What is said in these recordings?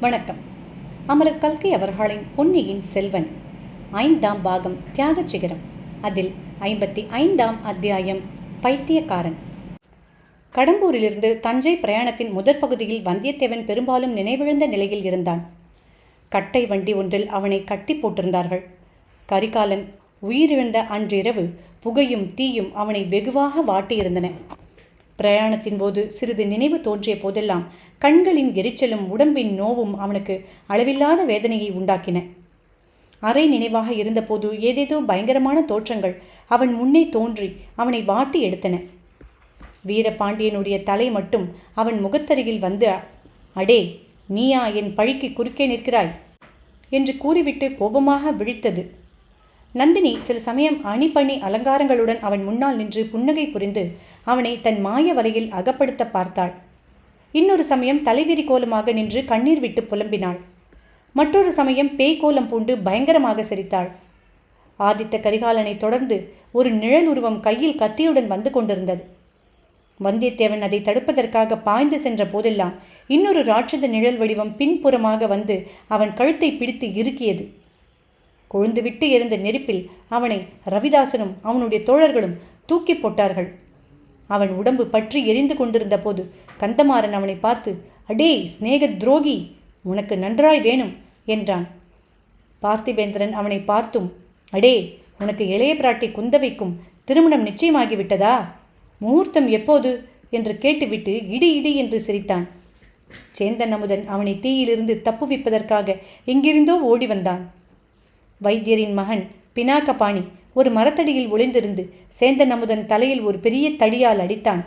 வணக்கம். அமரர் கல்கை அவர்களின் பொன்னியின் செல்வன் ஐந்தாம் பாகம் தியாகச் சிகரம் அதில் ஐம்பத்தி ஐந்தாம் அத்தியாயம் பைத்தியக்காரன். கடம்பூரிலிருந்து தஞ்சை பிரயாணத்தின் முதற் பகுதியில் வந்தியத்தேவன் பெரும்பாலும் நினைவிழந்த நிலையில் இருந்தான். கட்டை வண்டி ஒன்றில் அவனை கட்டி போட்டிருந்தார்கள். கரிகாலன் உயிரிழந்த அன்றிரவு புகையும் தீயும் அவனை வெகுவாக வாட்டியிருந்தன. பிரயாணத்தின் போது சிறிது நினைவு தோன்றிய போதெல்லாம் கண்களின் எரிச்சலும் உடம்பின் நோவும் அவனுக்கு அளவில்லாத வேதனையை உண்டாக்கின. அரை நினைவாக இருந்தபோது ஏதேதோ பயங்கரமான தோற்றங்கள் அவன் முன்னே தோன்றி அவனை வாட்டி எடுத்தன. வீரபாண்டியனுடைய தலை மட்டும் அவன் முகத்தருகில் வந்து அடே நீயா என் பழிக்கு குறுக்கே நிற்கிறாய்? என்று கூறிவிட்டு கோபமாக விழித்தது. நந்தினி சில சமயம் அணிபணி அலங்காரங்களுடன் அவன் முன்னால் நின்று புன்னகை புரிந்து அவனை தன் மாய வலையில் அகப்படுத்த பார்த்தாள். இன்னொரு சமயம் தலைவிரி கோலமாக நின்று கண்ணீர் விட்டு புலம்பினாள். மற்றொரு சமயம் பேய் கோலம் பூண்டு பயங்கரமாக சிரித்தாள். ஆதித்த கரிகாலனை தொடர்ந்து ஒரு நிழல் உருவம் கையில் கத்தியுடன் வந்து கொண்டிருந்தது. வந்தியத்தேவன் அதை தடுப்பதற்காக பாய்ந்து சென்ற போதெல்லாம் இன்னொரு ராட்சத நிழல் வடிவம் பின்புறமாக வந்து அவன் கழுத்தை பிடித்து இறுக்கியது. கொழுந்துவிட்டு எரிந்த நெருப்பில் அவனை ரவிதாசனும் அவனுடைய தோழர்களும் தூக்கி போட்டார்கள். அவன் உடம்பு பற்றி எரிந்து கொண்டிருந்த போது கந்தமாறன் அவனை பார்த்து அடே சிநேக துரோகி உனக்கு நன்றாய் வேணும் என்றான். பார்த்திபேந்திரன் அவனை பார்த்தும் அடே உனக்கு இளைய பிராட்டி குந்தவைக்கும் திருமணம் நிச்சயமாகிவிட்டதா? முகூர்த்தம் எப்போது? என்று கேட்டுவிட்டு இடி இடி என்று சிரித்தான். சேந்தன் அமுதன் அவனை தீயிலிருந்து தப்புவிப்பதற்காக எங்கிருந்தோ ஓடி வந்தான். வைத்தியரின் மகன் பினாக்கபாணி ஒரு மரத்தடியில் ஒளிந்திருந்து சேந்தன் அமுதன் தலையில் ஒரு பெரிய தடியால் அடித்தான்.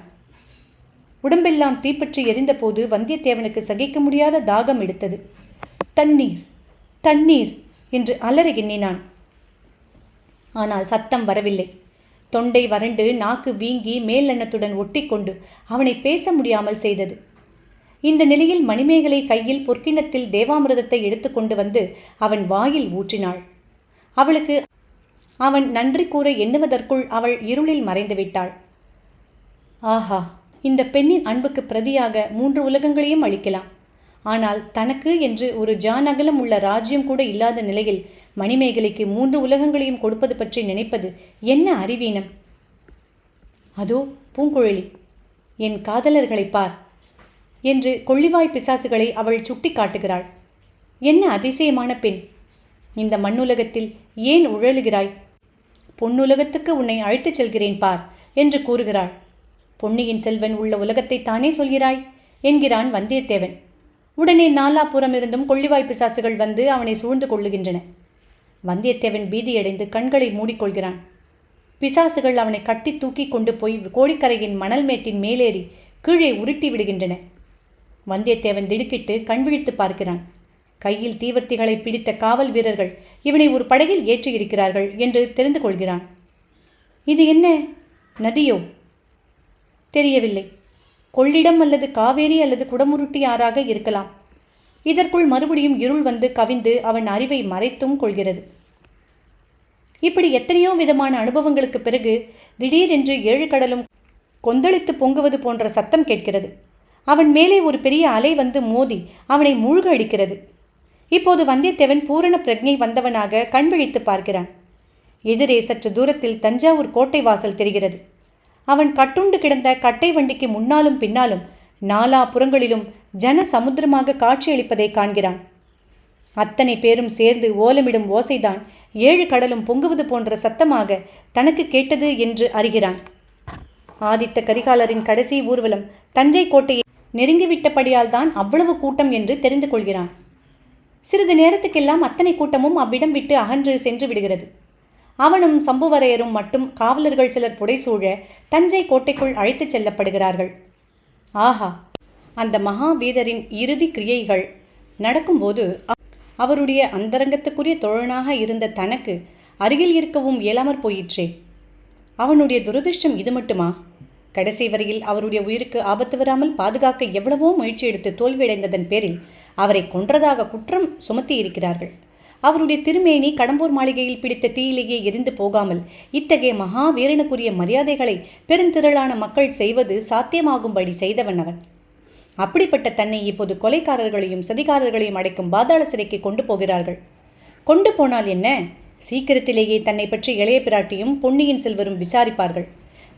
உடம்பெல்லாம் தீப்பற்றி எரிந்தபோது வந்தியத்தேவனுக்கு சகிக்க முடியாத தாகம் எடுத்தது. தண்ணீர் தண்ணீர் என்று அலற எண்ணினான். ஆனால் சத்தம் வரவில்லை. தொண்டை வறண்டு நாக்கு வீங்கி மேலெண்ணத்துடன் ஒட்டிக்கொண்டு அவனை பேச முடியாமல் செய்தது. இந்த நிலையில் மணிமேகலை கையில் பொற்கிணத்தில் தேவாமிரதத்தை எடுத்துக்கொண்டு வந்து அவன் வாயில் ஊற்றினாள். அவளுக்கு அவன் நன்றி கூற எண்ணுவதற்குள் அவள் இருளில் மறைந்து விட்டாள். ஆஹா இந்த பெண்ணின் அன்புக்கு பிரதியாக மூன்று உலகங்களையும் அளிக்கலாம். ஆனால் தனக்கு என்று ஒரு ஜானகலம் உள்ள ராஜ்யம் கூட இல்லாத நிலையில் மணிமேகலைக்கு மூன்று உலகங்களையும் கொடுப்பது பற்றி நினைப்பது என்ன அறிவீனம்? அதோ பூங்குழலி என் காதலர்களை பார் என்று கொள்ளிவாய் பிசாசுகளை அவள் சுட்டி காட்டுகிறாள் என்ன அதிசயமான பெண்! இந்த மண்ணுலகத்தில் ஏன் உழலுகிறாய்? பொன்னுலகத்துக்கு உன்னை அழைத்துச் செல்கிறேன் பார் என்று கூறுகிறாள். பொன்னியின் செல்வன் உள்ள உலகத்தை தானே சொல்கிறாய்? என்கிறான் வந்தியத்தேவன். உடனே நாலாபுறம் இருந்தும் கொள்ளிவாய் பிசாசுகள் வந்து அவனை சூழ்ந்து கொள்ளுகின்றன. வந்தியத்தேவன் பீதியடைந்து கண்களை மூடிக்கொள்கிறான். பிசாசுகள் அவனை கட்டி தூக்கி கொண்டு போய் கோடிக்கரையின் மணல் மேட்டின் மேலேறி கீழே உருட்டி விடுகின்றன. வந்தியத்தேவன் திடுக்கிட்டு கண் விழித்து பார்க்கிறான். கையில் தீவர்த்திகளை பிடித்த காவல் வீரர்கள் இவனை ஒரு படகில் ஏற்றியிருக்கிறார்கள் என்று தெரிந்து கொள்கிறான். இது என்ன? நதியோ? தெரியவில்லை. கொள்ளிடம் அல்லது காவேரி அல்லது குடமுருட்டி ஆறாக இருக்கலாம். இதற்குள் மறுபடியும் இருள் வந்து கவிந்து அவன் அறிவை மறைத்தும் கொள்கிறது. இப்படி எத்தனையோ விதமான அனுபவங்களுக்கு பிறகு திடீரென்று ஏழு கடலும் கொந்தளித்து பொங்குவது போன்ற சத்தம் கேட்கிறது. அவன் மேலே ஒரு பெரிய அலை வந்து மோதி அவனை மூழ்க அடிக்கிறது இப்போது வந்தியத்தேவன் பூரண பிரஜை வந்தவனாக கண் விழித்து பார்க்கிறான். எதிரே சற்று தூரத்தில் தஞ்சாவூர் கோட்டை வாசல் தெரிகிறது. அவன் கட்டுண்டு கிடந்த கட்டை வண்டிக்கு முன்னாலும் பின்னாலும் நாலா புறங்களிலும் ஜன சமுத்திரமாக காட்சியளிப்பதை காண்கிறான். அத்தனை பேரும் சேர்ந்து ஓலமிடும் ஓசைதான் ஏழு கடலும் பொங்குவது போன்ற சத்தமாக தனக்கு கேட்டது என்று அறிகிறான். ஆதித்த கரிகாலரின் கடைசி ஊர்வலம் தஞ்சை கோட்டையை நெருங்கிவிட்டபடியால் தான் அவ்வளவு கூட்டம் என்று தெரிந்து கொள்கிறான். சிறிது நேரத்துக்கெல்லாம் அத்தனை கூட்டமும் அவ்விடம் விட்டு அகன்று சென்று விடுகிறது. அவனும் சம்புவரையரும் மட்டும் காவலர்கள் சிலர் புடைசூழ தஞ்சை கோட்டைக்குள் அழைத்துச் செல்லப்படுகிறார்கள். ஆஹா! அந்த மகாவீரரின் இறுதி கிரியைகள் நடக்கும்போது அவருடைய அந்தரங்கத்துக்குரிய தோழனாக இருந்த தனக்கு அருகில் இருக்கவும் இயலாமற் போயிற்றே. அவனுடைய துரதிருஷ்டம் இது மட்டுமா? கடைசி வரையில் அவருடைய உயிருக்கு ஆபத்து வராமல் பாதுகாக்க எவ்வளவோ முயற்சி எடுத்து தோல்வியடைந்ததன் பேரில் அவரை கொன்றதாக குற்றம் சுமத்தி இருக்கிறார்கள். அவருடைய திருமேனி கடம்பூர் மாளிகையில் பிடித்த தீயிலேயே எரிந்து போகாமல் இத்தகைய மகாவீரனுக்குரிய மரியாதைகளை பெருந்திரளான மக்கள் செய்வது சாத்தியமாகும்படி செய்தவன் அவன். அப்படிப்பட்ட தன்னை இப்போது கொலைக்காரர்களையும் சதிகாரர்களையும் அடைக்கும் பாதாள சிறைக்கு கொண்டு போகிறார்கள். கொண்டு போனால் என்ன? சீக்கிரத்திலேயே தன்னை பற்றி இளைய பிராட்டியும் பொன்னியின் செல்வரும் விசாரிப்பார்கள்.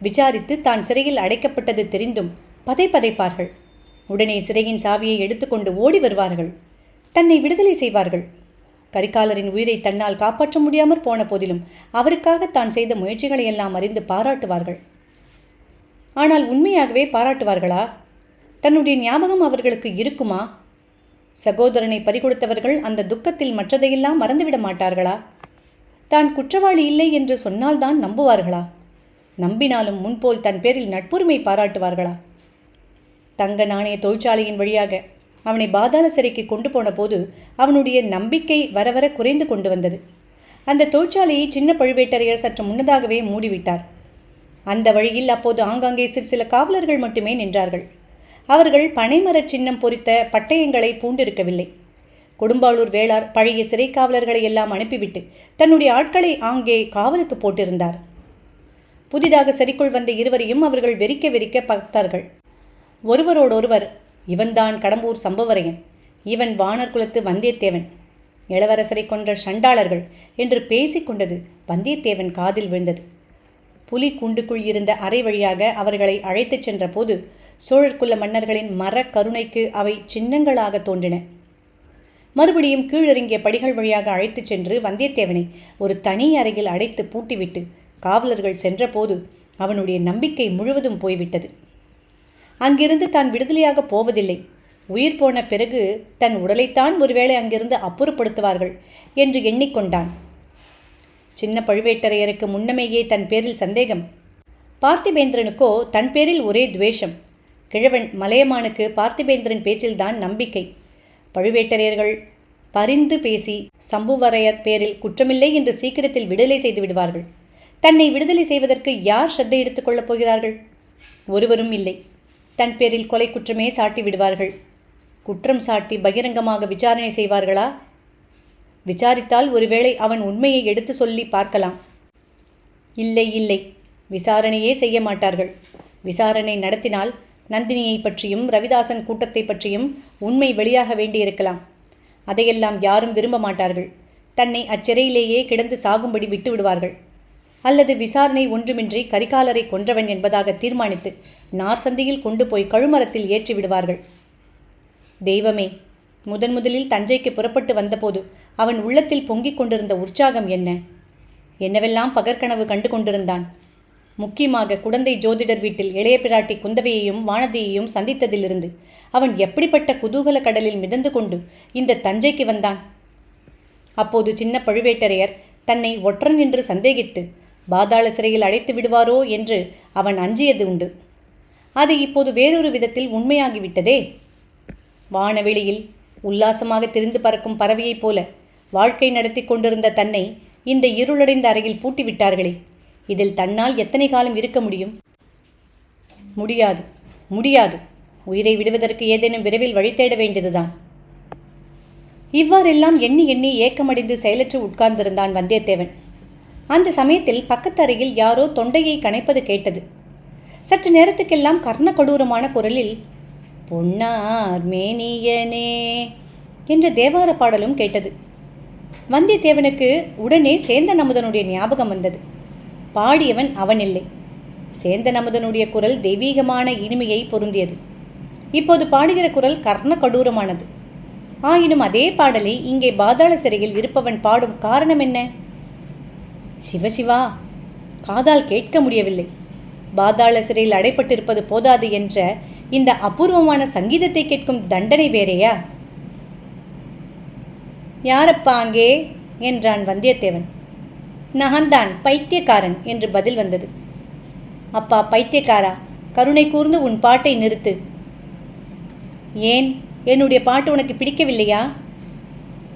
விசாரித்து தான் சிறையில் அடைக்கப்பட்டது தெரிந்தும் பதை பதைப்பார்கள். உடனே சிறையின் சாவியை எடுத்துக்கொண்டு ஓடி வருவார்கள். தன்னை விடுதலை செய்வார்கள். கரிகாலரின் உயிரை தன்னால் காப்பாற்ற முடியாமற் போன போதிலும் அவருக்காக தான் செய்த முயற்சிகளை எல்லாம் அறிந்து பாராட்டுவார்கள். ஆனால் உண்மையாகவே பாராட்டுவார்களா? தன்னுடைய ஞாபகம் அவர்களுக்கு இருக்குமா? சகோதரனை பறிகொடுத்தவர்கள் அந்த துக்கத்தில் மற்றதையெல்லாம் மறந்துவிட மாட்டார்களா? தான் குற்றவாளி இல்லை என்று சொன்னால்தான் நம்புவார்களா? நம்பினாலும் முன்போல் தன் பேரில் நட்புரிமை பாராட்டுவார்களா? தங்க நாணய தொழிற்சாலையின் வழியாக அவனை பாதாள சிறைக்கு கொண்டு போன போது அவனுடைய நம்பிக்கை வர வர குறைந்து கொண்டு வந்தது. அந்த தொழிற்சாலையை சின்ன பழுவேட்டரையர் சற்று முன்னதாகவே மூடிவிட்டார். அந்த வழியில் அப்போது ஆங்காங்கே சிறு சில காவலர்கள் மட்டுமே நின்றார்கள். அவர்கள் பனைமரச் சின்னம் பொறித்த பட்டயங்களை பூண்டிருக்கவில்லை. கொடும்பாளூர் வேளார் பழைய சிறை காவலர்களை எல்லாம் அனுப்பிவிட்டு தன்னுடைய ஆட்களை ஆங்கே காவலுக்கு போட்டிருந்தார். புதிதாக சரிக்குள் வந்த இருவரையும் அவர்கள் வெறிக்க வெறிக்க பார்த்தார்கள். ஒருவரோடொருவர் இவன்தான் கடம்பூர் சம்பவரையன். இவன் வானர் குலத்து வந்தியத்தேவன். இளவரசரை கொன்ற சண்டாளர்கள் என்று பேசிக்கொண்டது வந்தியத்தேவன் காதில் விழுந்தது. புலி குண்டுக்குள் இருந்த அறை வழியாக அவர்களை அழைத்துச் சென்றபோது சோழர்குல மன்னர்களின் மர கருணைக்கு அவை சின்னங்களாக தோன்றின. மறுபடியும் கீழிறங்கிய படிகள் வழியாக அழைத்துச் சென்று வந்தியத்தேவனை ஒரு தனி அறையில் அடைத்து பூட்டிவிட்டு காவலர்கள் சென்றபோது அவனுடைய நம்பிக்கை முழுவதும் போய்விட்டது. அங்கிருந்து தான் விடுதலையாக போவதில்லை. உயிர் போன பிறகு தன் உடலைத்தான் ஒருவேளை அங்கிருந்து அப்புறப்படுத்துவார்கள் என்று எண்ணிக்கொண்டான். சின்ன பழுவேட்டரையருக்கு முன்னமேயே தன் பேரில் சந்தேகம். பார்த்திபேந்திரனுக்கோ தன் பேரில் ஒரே துவேஷம். கிழவன் மலையமானுக்கு பார்த்திபேந்திரன் பேச்சில்தான் நம்பிக்கை. பழுவேட்டரையர்கள் பரிந்து பேசி சம்புவரையர் பேரில் குற்றமில்லை என்று சீக்கிரத்தில் விடுதலை செய்து விடுவார்கள். தன்னை விடுதலை செய்வதற்கு யார் ஸ்ரத்தை எடுத்துக்கொள்ளப் போகிறார்கள்? ஒருவரும் இல்லை. தன் பேரில் கொலை குற்றமே சாட்டி விடுவார்கள். குற்றம் சாட்டி பகிரங்கமாக விசாரணை செய்வார்களா? விசாரித்தால் ஒருவேளை அவன் உண்மையை எடுத்து சொல்லி பார்க்கலாம். இல்லை இல்லை. விசாரணையே செய்ய மாட்டார்கள். விசாரணை நடத்தினால் நந்தினியை பற்றியும் ரவிதாசன் கூட்டத்தை பற்றியும் உண்மை வெளியாக வேண்டியிருக்கலாம். அதையெல்லாம் யாரும் விரும்ப மாட்டார்கள். தன்னை அச்சிறையிலேயே கிடந்து சாகும்படி விட்டு விடுவார்கள் அல்லது விசாரணை ஒன்றுமின்றி கரிகாலரை கொன்றவன் என்பதாக தீர்மானித்து நார் சந்தியில் கொண்டு போய் கழுமரத்தில் ஏற்றி விடுவார்கள். தெய்வமே முதன் முதலில் தஞ்சைக்கு புறப்பட்டு வந்தபோது அவன் உள்ளத்தில் பொங்கிக் கொண்டிருந்த உற்சாகம் என்ன? என்னவெல்லாம் பகற்கனவு கண்டு கொண்டிருந்தான்? முக்கியமாக குடந்தை ஜோதிடர் வீட்டில் இளைய பிராட்டி குந்தவையையும் வானதியையும் சந்தித்ததிலிருந்து அவன் எப்படிப்பட்ட குதூகல கடலில் மிதந்து கொண்டு இந்த தஞ்சைக்கு வந்தான்? அப்போது சின்ன பழுவேட்டரையர் தன்னை ஒற்றன் என்று சந்தேகித்து பாதாள சிறையில் அடைத்து விடுவாரோ என்று அவன் அஞ்சியது உண்டு. அது இப்போது வேறொரு விதத்தில் உண்மையாகிவிட்டதே. வானவெளியில் உல்லாசமாக திரிந்து பறக்கும் பறவையைப் போல வாழ்க்கை நடத்தி கொண்டிருந்த தன்னை இந்த இருளடைந்த அறையில் பூட்டிவிட்டார்களே. இதில் தன்னால் எத்தனை காலம் இருக்க முடியும்? முடியாது முடியாது. உயிரை விடுவதற்கு ஏதேனும் விரைவில் வழி தேட வேண்டியதுதான். இவ்வாறெல்லாம் எண்ணி எண்ணி ஏக்கமடைந்து செயலற்று உட்கார்ந்திருந்தான் வந்தியத்தேவன். அந்த சமயத்தில் பக்கத்து அருகில் யாரோ தொண்டையை கனைப்பது கேட்டது. சற்று நேரத்துக்கெல்லாம் கர்ண கொடூரமான குரலில் பொன்னார் மேனியனே என்ற தேவார பாடலும் கேட்டது. வந்தியத்தேவனுக்கு உடனே சேந்தன் அமுதனுடைய ஞாபகம் வந்தது. பாடியவன் அவனில்லை. சேந்தன் அமுதனுடைய குரல் தெய்வீகமான இனிமையை பொருந்தியது. இப்போது பாடுகிற குரல் கர்ண கடூரமானது. ஆயினும் அதே பாடலை இங்கே பாதாள சிறையில் இருப்பவன் பாடும் காரணம் என்ன? சிவசிவா காதால் கேட்க முடியவில்லை. பாதாள சிறையில் அடைப்பட்டிருப்பது போதாது என்ற இந்த அபூர்வமான சங்கீதத்தை கேட்கும் தண்டனை வேறேயா? யாரப்பா அங்கே? என்றான் வந்தியத்தேவன். நகன்தான் பைத்தியக்காரன் என்று பதில் வந்தது. அப்பா பைத்தியக்காரா? கருணை கூர்ந்து உன் பாட்டை நிறுத்து. ஏன்? என்னுடைய பாட்டு உனக்கு பிடிக்கவில்லையா?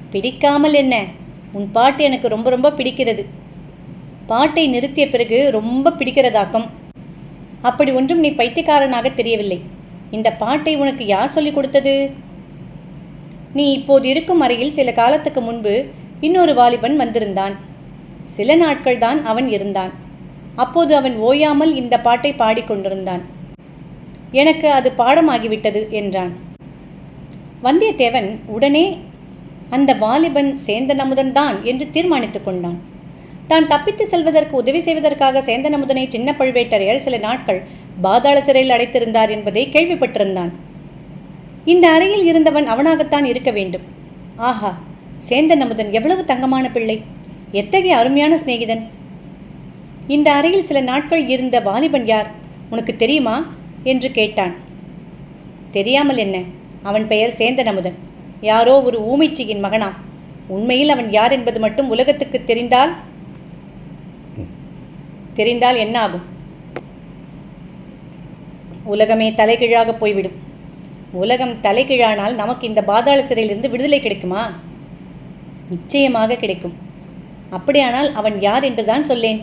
பிடிக்காமல் என்ன? உன் பாட்டு எனக்கு ரொம்ப ரொம்ப பிடிக்கிறது. பாட்டை நிறுத்திய பிறகு ரொம்ப பிடிக்கிறதாக்கும். அப்படி ஒன்றும் நீ பைத்தியக்காரனாக தெரியவில்லை. இந்த பாட்டை உனக்கு யார் சொல்லிக் கொடுத்தது? நீ இப்போது இருக்கும் அறையில் சில காலத்துக்கு முன்பு இன்னொரு வாலிபன் வந்திருந்தான். சில நாட்கள் தான் அவன் இருந்தான். அப்போது அவன் ஓயாமல் இந்த பாட்டை பாடிக்கொண்டிருந்தான் எனக்கு அது பாடமாகிவிட்டது என்றான். வந்தியத்தேவன் உடனே அந்த வாலிபன் சேந்தன் அமுதன் தான் என்று தீர்மானித்துக் கொண்டான். தான் தப்பித்து செல்வதற்கு உதவி செய்வதற்காக சேந்தன் அமுதனை சின்ன பழுவேட்டரையர் சில நாட்கள் பாதாள சிறையில் அடைத்திருந்தார் என்பதை கேள்விப்பட்டிருந்தான். இந்த அறையில் இருந்தவன் அவனாகத்தான் இருக்க வேண்டும். ஆஹா சேந்தன் அமுதன் எவ்வளவு தங்கமான பிள்ளை. எத்தகைய அருமையான சிநேகிதன். இந்த அறையில் சில நாட்கள் இருந்த வாலிபன் யார்? உனக்கு தெரியுமா? என்று கேட்டான். தெரியாமல் என்ன? அவன் பெயர் சேந்தன் அமுதன் யாரோ ஒரு ஊமைச்சியின் மகனா? உண்மையில் அவன் யார் என்பது மட்டும் உலகத்துக்கு தெரிந்தால் தெரிந்தால் என்ன ஆகும் உலகமே தலைகீழாக போய்விடும். உலகம் தலைகீழானால் நமக்கு இந்த பாதாள சிறையிலிருந்து விடுதலை கிடைக்குமா? நிச்சயமாக கிடைக்கும். அப்படியானால் அவன் யார் என்றுதான் சொல்லேன்.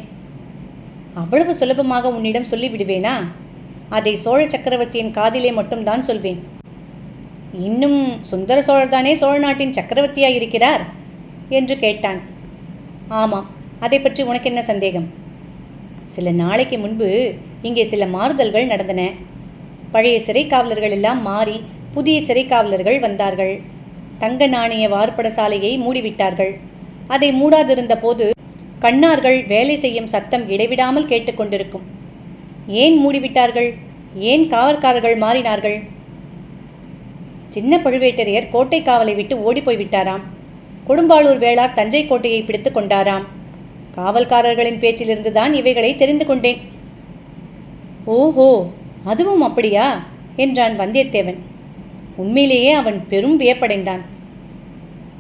அவ்வளவு சுலபமாக உன்னிடம் சொல்லிவிடுவேனா? அதை சோழ சக்கரவர்த்தியின் காதிலே மட்டும்தான் சொல்வேன். இன்னும் சுந்தர சோழர்தானே சோழ நாட்டின் சக்கரவர்த்தியாக இருக்கிறார் என்று கேட்டான். ஆமாம் அதை பற்றி உனக்கு என்ன சந்தேகம்? சில நாளைக்கு முன்பு இங்கே சில மாறுதல்கள் நடந்தன. பழைய சிறை காவலர்கள் எல்லாம் மாறி புதிய சிறை காவலர்கள் வந்தார்கள். தங்க நாணய வார்ப்பட சாலையை மூடிவிட்டார்கள். அதை மூடாதிருந்த போது கண்ணார்கள் வேலை செய்யும் சத்தம் இடைவிடாமல் கேட்டுக்கொண்டிருக்கும் ஏன் மூடிவிட்டார்கள்? ஏன் காவற்காரர்கள் மாறினார்கள்? சின்ன பழுவேட்டரையர் கோட்டை காவலை விட்டு ஓடிப்போய் விட்டாராம் கொடும்பாளூர் வேளார் தஞ்சை கோட்டையை பிடித்து கொண்டாராம். காவல்காரர்களின் பேச்சிலிருந்து தான் இவைகளை தெரிந்து கொண்டேன். ஓஹோ அதுவும் அப்படியா? என்றான் வந்தியத்தேவன். உண்மையிலேயே அவன் பெரும் வியப்படைந்தான்.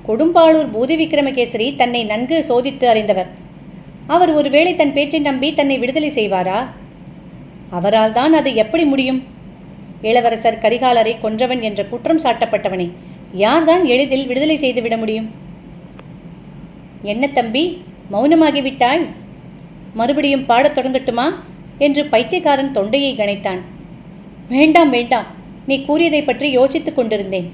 கொடும்பாளூர் பூதி விக்ரமகேசரி தன்னை நன்கு சோதித்து அறிந்தவர். அவர் ஒருவேளை தன் பேச்சை நம்பி தன்னை விடுதலை செய்வாரா? அவரால் தான் அது எப்படி முடியும்? இளவரசர் கரிகாலரை கொன்றவன் என்ற குற்றம் சாட்டப்பட்டவனை யார்தான் எளிதில் விடுதலை செய்துவிட முடியும்? என்ன தம்பி மௌனமாகிவிட்டாய் மறுபடியும் பாடத் தொடங்கட்டுமா? என்று பைத்தியக்காரன் தொண்டையை கணைத்தான். வேண்டாம் வேண்டாம். நீ கூறியதை பற்றி யோசித்துக் கொண்டிருந்தேன்.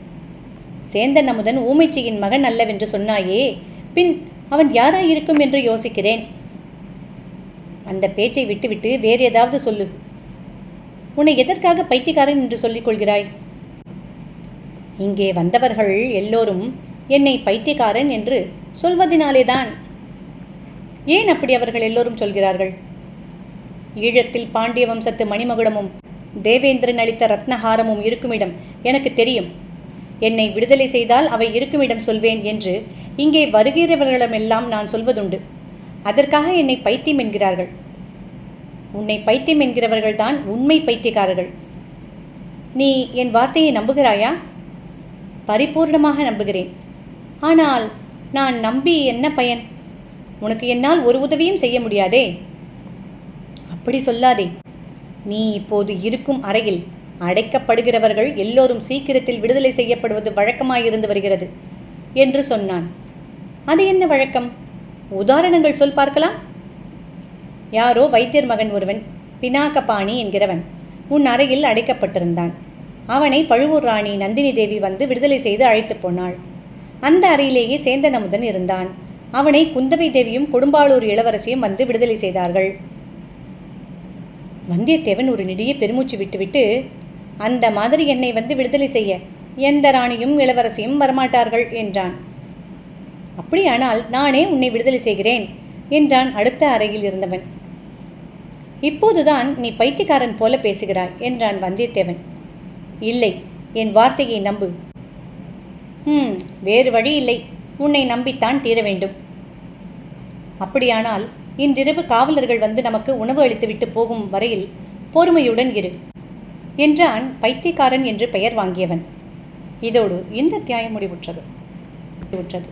சேந்தன் அமுதன் ஊமைச்சியின் மகன் அல்லவென்று சொன்னாயே பின் அவன் யாராயிருக்கும் என்று யோசிக்கிறேன். அந்த பேச்சை விட்டுவிட்டு வேறு ஏதாவது சொல்லு. உன்னை எதற்காக பைத்தியக்காரன் என்று சொல்லிக் கொள்கிறாய்? இங்கே வந்தவர்கள் எல்லோரும் என்னை பைத்தியக்காரன் என்று சொல்வதினாலேதான் ஏன் அப்படி அவர்கள் எல்லோரும் சொல்கிறார்கள்? ஈழத்தில் பாண்டிய வம்சத்து மணிமகுடமும் தேவேந்திரன் அளித்த ரத்னஹாரமும் இருக்குமிடம் எனக்கு தெரியும். என்னை விடுதலை செய்தால் அவை இருக்குமிடம் சொல்வேன் என்று இங்கே வருகிறவர்களிடமெல்லாம் நான் சொல்வதுண்டு. அதற்காக என்னை பைத்தியம் என்கிறார்கள். உன்னை பைத்தியம் என்கிறவர்கள்தான் உண்மை பைத்தியக்காரர்கள். நீ என் வார்த்தையை நம்புகிறாயா? பரிபூர்ணமாக நம்புகிறேன். ஆனால் நான் நம்பி என்ன பயன்? உனக்கு என்னால் ஒரு உதவியும் செய்ய முடியாதே. அப்படி சொல்லாதே. நீ இப்போது இருக்கும் அறையில் அடைக்கப்படுகிறவர்கள் எல்லோரும் சீக்கிரத்தில் விடுதலை செய்யப்படுவது வழக்கமாயிருந்து வருகிறது என்று சொன்னான். அது என்ன வழக்கம்? உதாரணங்கள் சொல் பார்க்கலாம். யாரோ வைத்தியர் மகன் ஒருவன் பினாகபாணி என்கிறவன் உன் அறையில் அடைக்கப்பட்டிருந்தான். அவனை பழுவூர் ராணி நந்தினி தேவி வந்து விடுதலை செய்து அழைத்து போனாள். அந்த அறையிலேயே சேந்தன் அமுதன் இருந்தான். அவனை குந்தவை தேவியும் கொடும்பாளூர் இளவரசியும் வந்து விடுதலை செய்தார்கள். வந்தியத்தேவன் ஒரு நெடிய பெருமூச்சு விட்டுவிட்டு அந்த மாதிரி என்னை வந்து விடுதலை செய்ய எந்த ராணியும் இளவரசியும் வரமாட்டார்கள் என்றான். அப்படியானால் நானே உன்னை விடுதலை செய்கிறேன் என்றான் அடுத்த அறையில் இருந்தவன். இப்போதுதான் நீ பைத்தியக்காரன் போல பேசுகிறாய் என்றான் வந்தியத்தேவன். இல்லை என் வார்த்தையை நம்பு. ம் வேறு வழி இல்லை. உன்னை நம்பித்தான் தீர வேண்டும். அப்படியானால் இன்றிரவு காவலர்கள் வந்து நமக்கு உணவு அளித்துவிட்டு போகும் வரையில் பொறுமையுடன் இரு என்றான் பைத்தியக்காரன் என்று பெயர் வாங்கியவன். இதோடு இந்த தியாயம் முடிவுற்றது. முடிவுற்றது.